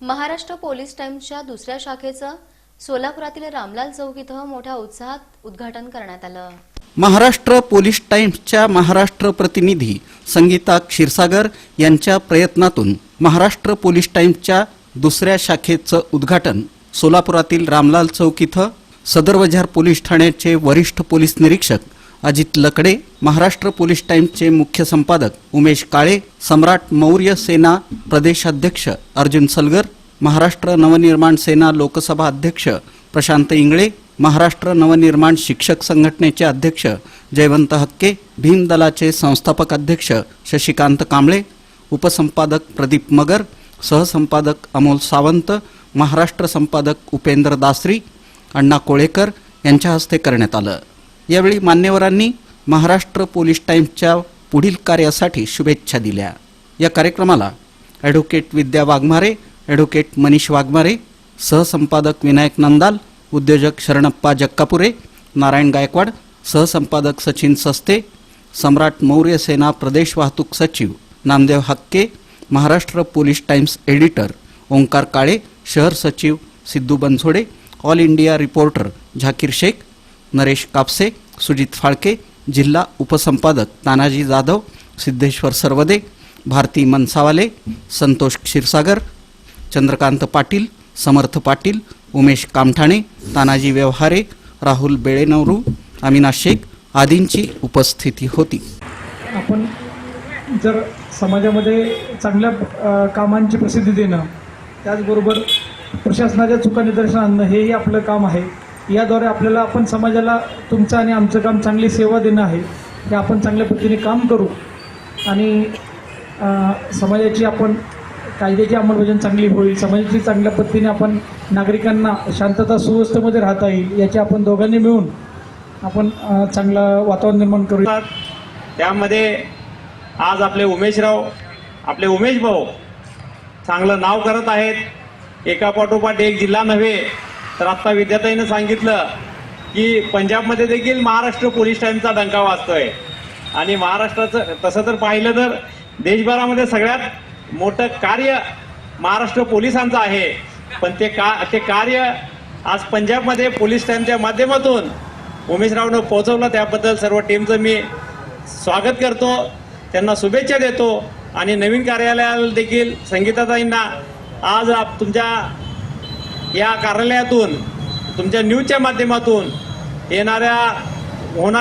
Maharashtra police टाईम्सच्या दुसऱ्या शाखेचं सोलापुरातील रामलाल चौक इथं मोठ्या उत्साहात उद्घाटन करण्यात आलं. महाराष्ट्र पोलीस टाईम्सच्या महाराष्ट्र प्रतिनिधी संगीता क्षीरसागर यांच्या प्रयत्नातून महाराष्ट्र पोलीस टाईम्सच्या दुसऱ्या शाखेचं उद्घाटन सोलापुरातील रामलाल चौक इथं सदर बजार पोलीस ठाण्याचे वरिष्ठ पोलीस निरीक्षक अजित लकडे महाराष्ट्र पोलीस टाइम्सचे मुख्य संपादक उमेश काळे सम्राट मौर्य सेना प्रदेशाध्यक्ष अर्जुन सलगर महाराष्ट्र नवनिर्माण सेना लोकसभा अध्यक्ष प्रशांत इंगळे महाराष्ट्र नवनिर्माण शिक्षक संघटनेचे अध्यक्ष जयवंत हक्के भीम दलाचे संस्थापक अध्यक्ष शशिकांत कांबळे उपसंपादक प्रदीप मगर सहसंपादक अमोल सावंत महाराष्ट्र संपादक उपेंद्र दासरी अण्णा कोळेकर यांच्या हस्ते करण्यात आलं. यावेळी मान्यवरांनी महाराष्ट्र पोलीस टाईम्सच्या पुढील कार्यासाठी शुभेच्छा दिल्या. या कार्यक्रमाला ॲडव्होकेट विद्या वाघमारे ॲडव्होकेट मनीष वाघमारे सहसंपादक विनायक नंदाल उद्योजक शरणप्पा जक्कापुरे नारायण गायकवाड सहसंपादक सचिन सस्ते सम्राट मौर्य सेना प्रदेश वाहतूक सचिव Namdev Hakke Maharashtra police Times editor Omkar Kale शहर सचिव Siddhu Bansode all India reporter Zakir Shaikh Naresh Kapse Sujit Phalke जिल्हा उपसंपादक तानाजी जाधव सिद्धेश्वर सरवदे भारती मनसावाले संतोष क्षीरसागर चंद्रकांत पाटील समर्थ पाटील उमेश कामठाणे तानाजी व्यवहारे राहुल बेळेनवरू अमिना शेख आदींची उपस्थिती होती. आपण जर समाजामध्ये चांगल्या कामांची प्रसिद्धी देणं त्याचबरोबर प्रशासनाच्या चुका निदर्शन आणणं हेही आपलं काम आहे. याद्वारे आपल्याला आपण समाजाला तुमचं आणि आमचं काम चांगली सेवा देणं आहे. हे आपण चांगल्या पद्धतीने काम करू. आणि समाजाची आपण कायद्याची अंमलबजावणी चांगली होईल. समाजाची चांगल्या पद्धतीने आपण नागरिकांना शांतता सुव्यवस्थेमध्ये राहता येईल. याची आपण दोघांनी मिळून आपण चांगलं वातावरण निर्माण करू. त्यामध्ये आज आपले उमेशराव आपले उमेश भाऊ चांगलं नाव करत आहेत. एका पाठोपाठ एक जिल्हा नव्हे तर आत्ता विद्याताईनं सांगितलं की पंजाबमध्ये देखील महाराष्ट्र पोलीस टाईमचा डंका वाचतोय आणि महाराष्ट्राचं तसं तर पाहिलं तर देशभरामध्ये सगळ्यात मोठं कार्य महाराष्ट्र पोलिसांचं आहे. पण ते का ते कार्य आज पंजाबमध्ये पोलीस टाईमच्या माध्यमातून उमेशरावनं पोहोचवलं. त्याबद्दल सर्व टीमचं मी स्वागत करतो. त्यांना शुभेच्छा देतो. आणि नवीन कार्यालयाला देखील संगीताताईंना आज आप- तुमच्या या कार्यालयातून तुमच्या न्यूजच्या माध्यमातून येणाऱ्या होणार